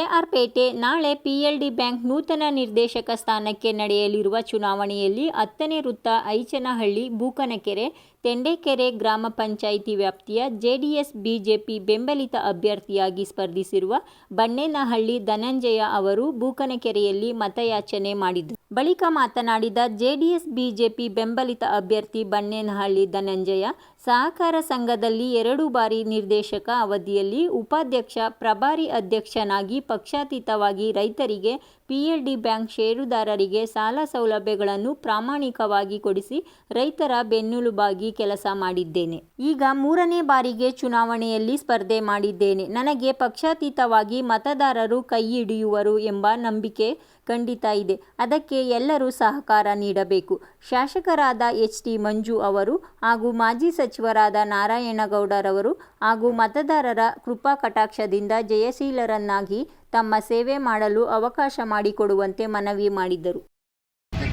ಕೆಆರ್ಪೇಟೆ ನಾಳೆ PLD bank ನೂತನ ನಿರ್ದೇಶಕ ಸ್ಥಾನಕ್ಕೆ ನಡೆಯಲಿರುವ ಚುನಾವಣೆಯಲ್ಲಿ ಹತ್ತನೇ ವೃತ್ತ ಐಚನಹಳ್ಳಿ, ಬೂಕನಕೆರೆ, ತೆಂಡೇಕೆರೆ ಗ್ರಾಮ ಪಂಚಾಯಿತಿ ವ್ಯಾಪ್ತಿಯ ಜೆಡಿಎಸ್, ಬಿಜೆಪಿ ಬೆಂಬಲಿತ ಅಭ್ಯರ್ಥಿಯಾಗಿ ಸ್ಪರ್ಧಿಸಿರುವ ಬಣ್ಣೇನಹಳ್ಳಿ ಧನಂಜಯ ಅವರು ಬೂಕನಕೆರೆಯಲ್ಲಿ ಮತಯಾಚನೆ ಮಾಡಿದರು. ಬಳಿಕ ಮಾತನಾಡಿದ ಜೆಡಿಎಸ್, ಬಿಜೆಪಿ ಬೆಂಬಲಿತ ಅಭ್ಯರ್ಥಿ ಬಣ್ಣೇನಹಳ್ಳಿ ಧನಂಜಯ ಸಹಕಾರ ಸಂಘದಲ್ಲಿ ಎರಡು ಬಾರಿ ನಿರ್ದೇಶಕ ಅವಧಿಯಲ್ಲಿ ಉಪಾಧ್ಯಕ್ಷ ಪ್ರಭಾರಿ ಅಧ್ಯಕ್ಷನಾಗಿ ಪಕ್ಷಾತೀತವಾಗಿ ರೈತರಿಗೆ ಪಿಎಲ್ಡಿ ಬ್ಯಾಂಕ್ ಷೇರುದಾರರಿಗೆ ಸಾಲ ಸೌಲಭ್ಯಗಳನ್ನು ಪ್ರಾಮಾಣಿಕವಾಗಿ ಕೊಡಿಸಿ ರೈತರ ಬೆನ್ನೆಲುಬಾಗಿ ಕೆಲಸ ಮಾಡಿದ್ದೇನೆ. ಈಗ ಮೂರನೇ ಬಾರಿಗೆ ಚುನಾವಣೆಯಲ್ಲಿ ಸ್ಪರ್ಧೆ ಮಾಡಿದ್ದೇನೆ. ನನಗೆ ಪಕ್ಷಾತೀತವಾಗಿ ಮತದಾರರು ಕೈ ಹಿಡಿಯುವರು ಎಂಬ ನಂಬಿಕೆ ಖಂಡಿತ ಇದೆ. ಅದಕ್ಕೆ ಎಲ್ಲರೂ ಸಹಕಾರ ನೀಡಬೇಕು. ಶಾಸಕರಾದ ಎಚ್ ಟಿ ಮಂಜು ಅವರು ಹಾಗೂ ಮಾಜಿ ಸಚಿವರಾದ ನಾರಾಯಣಗೌಡರವರು ಹಾಗೂ ಮತದಾರರ ಕೃಪಾ ಕಟಾಕ್ಷದಿಂದ ಜಯಶೀಲರನ್ನಾಗಿ ತಮ್ಮ ಸೇವೆ ಮಾಡಲು ಅವಕಾಶ ಮಾಡಿಕೊಡುವಂತೆ ಮನವಿ ಮಾಡಿದರು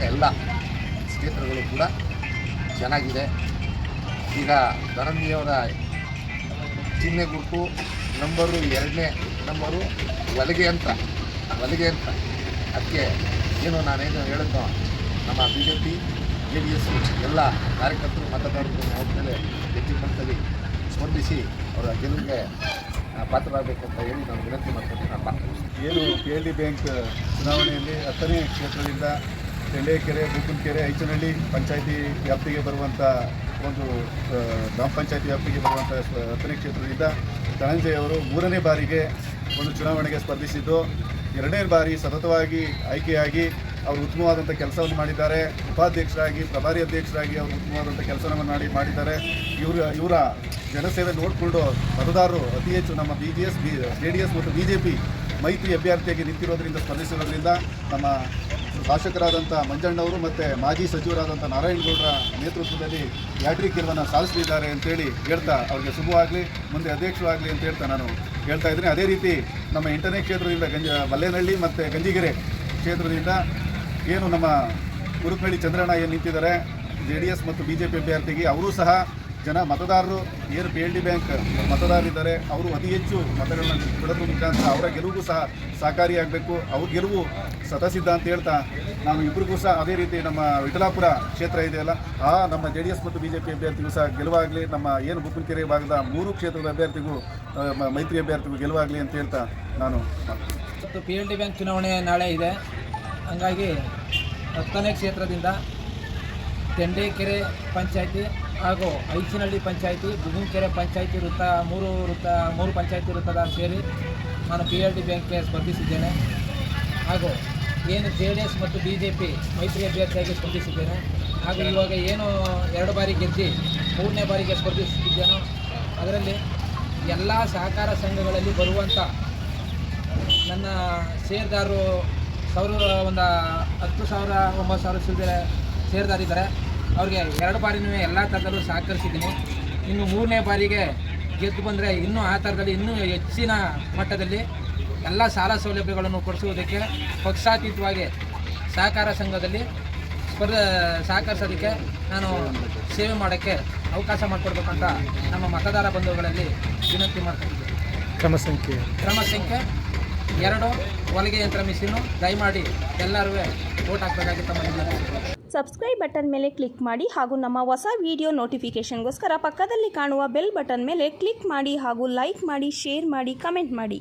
ಎಲ್ಲ ಕ್ಷೇತ್ರಗಳು ಕೂಡ ಚೆನ್ನಾಗಿದೆ. ಈಗ ಧನಂಜಿಯವರ ಚಿಹ್ನೆ ಗುರುತು ನಂಬರು ಎರಡನೇ ನಂಬರು ಹೊಲಿಗೆ ಅಂತ ಹೊಲಿಗೆ ಅಂತ. ಅದಕ್ಕೆ ಏನು ನಾನೇನು ಹೇಳಿದ್ನೋ ನಮ್ಮ B J P J D S ಎಲ್ಲ ಕಾರ್ಯಕರ್ತರು, ಮತದಾರರು ಹೋದ್ಮೇಲೆ ಹೆಚ್ಚಿನ ಮಟ್ಟದಲ್ಲಿ ಸ್ಪಂದಿಸಿ ಅವರ ಗೆಲುವಿಗೆ ಪಾತ್ರರಾಗಬೇಕಂತ ಹೇಳಿ ನಾನು ವಿನಂತಿ ಮಾಡ್ಕೊಂಡು ನಾನು ಏನು ಪಿ ಎಲ್ ಡಿ ಬ್ಯಾಂಕ್ ಚುನಾವಣೆಯಲ್ಲಿ ಹತ್ತನೇ ಕ್ಷೇತ್ರದಿಂದ ತೆಂಡೇಕೆರೆ ಬುಕ್ಕನಕೆರೆ ಐಚನಹಳ್ಳಿ ಪಂಚಾಯಿತಿ ವ್ಯಾಪ್ತಿಗೆ ಬರುವಂಥ ಒಂದು ಗ್ರಾಮ ಪಂಚಾಯಿತಿ ವ್ಯಾಪ್ತಿಗೆ ಬರುವಂಥ ಹತ್ತನೇ ಕ್ಷೇತ್ರದಿಂದ ಧನಂಜಯ ಅವರು ಮೂರನೇ ಬಾರಿಗೆ ಒಂದು ಚುನಾವಣೆಗೆ ಸ್ಪರ್ಧಿಸಿದ್ದು. ಎರಡನೇ ಬಾರಿ ಸತತವಾಗಿ ಆಯ್ಕೆಯಾಗಿ ಅವರು ಉತ್ತಮವಾದಂಥ ಕೆಲಸವನ್ನು ಮಾಡಿದ್ದಾರೆ. ಉಪಾಧ್ಯಕ್ಷರಾಗಿ, ಪ್ರಭಾರಿ ಅಧ್ಯಕ್ಷರಾಗಿ ಅವರು ಉತ್ತಮವಾದಂಥ ಕೆಲಸವನ್ನು ಮಾಡಿ, ಮಾಡಿದ್ದಾರೆ. ಇವರ ಇವರ ಜನಸೇವೆ ನೋಡಿಕೊಂಡು ಮತದಾರರು ಅತಿ ಹೆಚ್ಚು ನಮ್ಮ B G S B J D S ಮತ್ತು ಬಿ ಜೆ ಪಿ ಮೈತ್ರಿ ಅಭ್ಯರ್ಥಿಯಾಗಿ ನಿಂತಿರೋದ್ರಿಂದ ಸ್ಪರ್ಧಿಸಿರೋದ್ರಿಂದ ನಮ್ಮ ಶಾಸಕರಾದಂಥ ಮಂಜಣ್ಣವರು ಮತ್ತು ಮಾಜಿ ಸಚಿವರಾದಂಥ ನಾರಾಯಣಗೌಡರ ನೇತೃತ್ವದಲ್ಲಿ ಯಾಟ್ರಿ ಗೆಲುವನ್ನು ಸಾಧಿಸಲಿದ್ದಾರೆ ಅಂತೇಳಿ ಹೇಳ್ತಾ ಅವ್ರಿಗೆ ಶುಭವಾಗಲಿ ಮುಂದೆ ಅಧ್ಯಕ್ಷರಾಗಲಿ ಅಂತ ಹೇಳ್ತಾ ನಾನು ಹೇಳ್ತಾ ಇದ್ದೀನಿ. ಅದೇ ರೀತಿ ನಮ್ಮ ಎಂಟನೇ ಕ್ಷೇತ್ರದಿಂದ ಗಂಜ, ಮಲ್ಲೇನಹಳ್ಳಿ ಮತ್ತು ಗಂಜಿಗೆರೆ ಕ್ಷೇತ್ರದಿಂದ ಏನು ನಮ್ಮ ಕುರುಕಳ್ಳಿ ಚಂದ್ರಣ್ಣ ಏನು ನಿಂತಿದ್ದಾರೆ? ಜೆ ಡಿ ಎಸ್ ಮತ್ತು ಬಿ ಜೆ ಪಿ ಅಭ್ಯರ್ಥಿಗೆ ಅವರೂ ಸಹ ಜನ ಮತದಾರರು, ಏನು ಪಿ ಎಲ್ ಡಿ ಬ್ಯಾಂಕ್ ಮತದಾರರಿದ್ದಾರೆ, ಅವರು ಅತಿ ಹೆಚ್ಚು ಮತಗಳನ್ನು ಬಿಡಲು ಮುಖಾಂತರ ಅವರ ಗೆಲುವು ಸಹ ಸಹಕಾರಿಯಾಗಬೇಕು ಅವ್ರ ಗೆಲುವು ಸತಸಿದ್ಧ ಅಂತ ಹೇಳ್ತಾ ನಾವು ಇಬ್ಬರಿಗೂ ಸಹ ಅದೇ ರೀತಿ ನಮ್ಮ ವಿಠಲಾಪುರ ಕ್ಷೇತ್ರ ಇದೆಯಲ್ಲ ಆ ನಮ್ಮ ಜೆ ಡಿ ಎಸ್ ಮತ್ತು ಬಿ ಜೆ ಪಿ ಅಭ್ಯರ್ಥಿಗೂ ಸಹ ಗೆಲುವಾಗಲಿ, ನಮ್ಮ ಏನು ಬುಕ್ಕನಕೆರೆ ಭಾಗದ ಮೂರು ಕ್ಷೇತ್ರದ ಅಭ್ಯರ್ಥಿಗೂ ಮೈತ್ರಿ ಅಭ್ಯರ್ಥಿಗೂ ಗೆಲುವಾಗಲಿ ಅಂತ ಹೇಳ್ತಾ ನಾನು ಪಿ ಎಲ್ ಡಿ ಬ್ಯಾಂಕ್ ಚುನಾವಣೆ ನಾಳೆ ಇದೆ. ಹಂಗಾಗಿ ಹತ್ತನೇ ಕ್ಷೇತ್ರದಿಂದ ತೆಂಡೇಕೆರೆ ಪಂಚಾಯಿತಿ ಹಾಗೂ ಐಚಿನಹಳ್ಳಿ ಪಂಚಾಯಿತಿ, ಬುಗುಂಕೆರೆ ಪಂಚಾಯಿತಿ ವೃತ್ತ, ಮೂರು ವೃತ್ತ, ಮೂರು ಪಂಚಾಯಿತಿ ವೃತ್ತದ ಸೇರಿ ನಾನು ಪಿ ಎಲ್ ಡಿ ಬ್ಯಾಂಕ್ಗೆ ಸ್ಪರ್ಧಿಸಿದ್ದೇನೆ. ಹಾಗೂ ಏನು ಜೆ ಡಿ ಎಸ್ ಮತ್ತು ಬಿ ಜೆ ಪಿ ಮೈತ್ರಿ ಅಭ್ಯರ್ಥಿಯಾಗಿ ಸ್ಪರ್ಧಿಸಿದ್ದೇನೆ. ಹಾಗೂ ಇವಾಗ ಏನು ಎರಡು ಬಾರಿ ಗೆದ್ದು ಮೂರನೇ ಬಾರಿಗೆ ಸ್ಪರ್ಧಿಸುತ್ತಿದ್ದೇನೋ ಅದರಲ್ಲಿ ಎಲ್ಲ ಸಹಕಾರ ಸಂಘಗಳಲ್ಲಿ ಬರುವಂಥ ನನ್ನ ಷೇರ್ದಾರರು ಸಾವಿರ ಒಂದು ಹತ್ತು ಸಾವಿರ ಒಂಬತ್ತು ಸಾವಿರ ಚಿಲ್ಲರೆ ಸೇರಿದಾರಿದ್ದಾರೆ ಅವ್ರಿಗೆ ಎರಡು ಬಾರಿನೂ ಎಲ್ಲ ಥರದಲ್ಲೂ ಸಹಕರಿಸಿದ್ದೀನಿ. ಇನ್ನು ಮೂರನೇ ಬಾರಿಗೆ ಗೆದ್ದು ಬಂದರೆ ಇನ್ನೂ ಆ ಥರದಲ್ಲಿ ಇನ್ನೂ ಹೆಚ್ಚಿನ ಮಟ್ಟದಲ್ಲಿ ಎಲ್ಲ ಸಾಲ ಸೌಲಭ್ಯಗಳನ್ನು ಕೊಡಿಸುವುದಕ್ಕೆ ಪಕ್ಷಾತೀತವಾಗಿ ಸಹಕಾರ ಸಂಘದಲ್ಲಿ ಸ್ಪರ್ಧ ಸಹಕರಿಸೋದಕ್ಕೆ ನಾನು ಸೇವೆ ಮಾಡೋಕ್ಕೆ ಅವಕಾಶ ಮಾಡಿಕೊಡ್ಬೇಕಂತ ನಮ್ಮ ಮತದಾರ ಬಂಧುಗಳಲ್ಲಿ ವಿನಂತಿ ಮಾಡ್ತಿದ್ದೀನಿ ಕ್ರಮ ಸಂಖ್ಯೆ. ಕ್ರಮ ಸಂಖ್ಯೆ ಎರಡು ಹೊಲಿಗೆ ಯಂತ್ರ ಮಿಷಿನು, ದಯಮಾಡಿ ಎಲ್ಲರೂ ಓಟ್ ಹಾಕಬೇಕಾಗಿ ಸಬ್ಸ್ಕ್ರೈಬ್ ಬಟನ್ ಮೇಲೆ ಕ್ಲಿಕ್ ಮಾಡಿ ಹಾಗೂ ನಮ್ಮ ಹೊಸ ವಿಡಿಯೋ ನೋಟಿಫಿಕೇಷನ್ಗೋಸ್ಕರ ಪಕ್ಕದಲ್ಲಿ ಕಾಣುವ ಬೆಲ್ ಬಟನ್ ಮೇಲೆ ಕ್ಲಿಕ್ ಮಾಡಿ ಹಾಗೂ ಲೈಕ್ ಮಾಡಿ ಶೇರ್ ಮಾಡಿ ಕಮೆಂಟ್ ಮಾಡಿ.